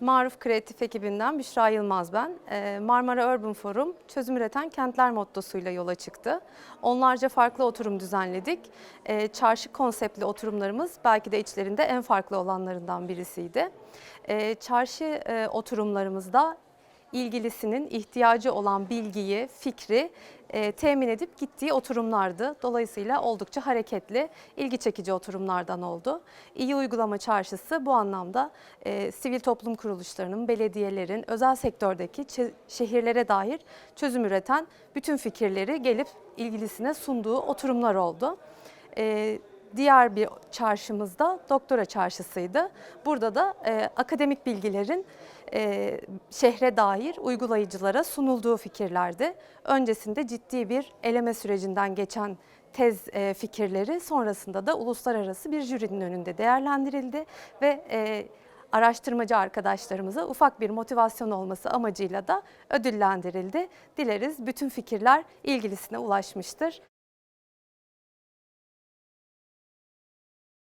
Maruf Kreatif ekibinden Büşra Yılmaz ben. Ee, Marmara Urban Forum çözüm üreten kentler mottosuyla yola çıktı. Onlarca farklı oturum düzenledik. Ee, Çarşı konseptli oturumlarımız belki de içlerinde en farklı olanlarından birisiydi. Ee, Çarşı e, oturumlarımızda ilgilisinin ihtiyacı olan bilgiyi, fikri e, temin edip gittiği oturumlardı. Dolayısıyla oldukça hareketli, ilgi çekici oturumlardan oldu. İyi Uygulama Çarşısı bu anlamda e, sivil toplum kuruluşlarının, belediyelerin, özel sektördeki şehirlere dair çözüm üreten bütün fikirleri gelip ilgilisine sunduğu oturumlar oldu. E, diğer bir çarşımızda doktora çarşısıydı. Burada da e, akademik bilgilerin e, şehre dair uygulayıcılara sunulduğu fikirlerdi. Öncesinde ciddi bir eleme sürecinden geçen tez e, fikirleri sonrasında da uluslararası bir jürinin önünde değerlendirildi ve e, araştırmacı arkadaşlarımıza ufak bir motivasyon olması amacıyla da ödüllendirildi. Dileriz bütün fikirler ilgilisine ulaşmıştır.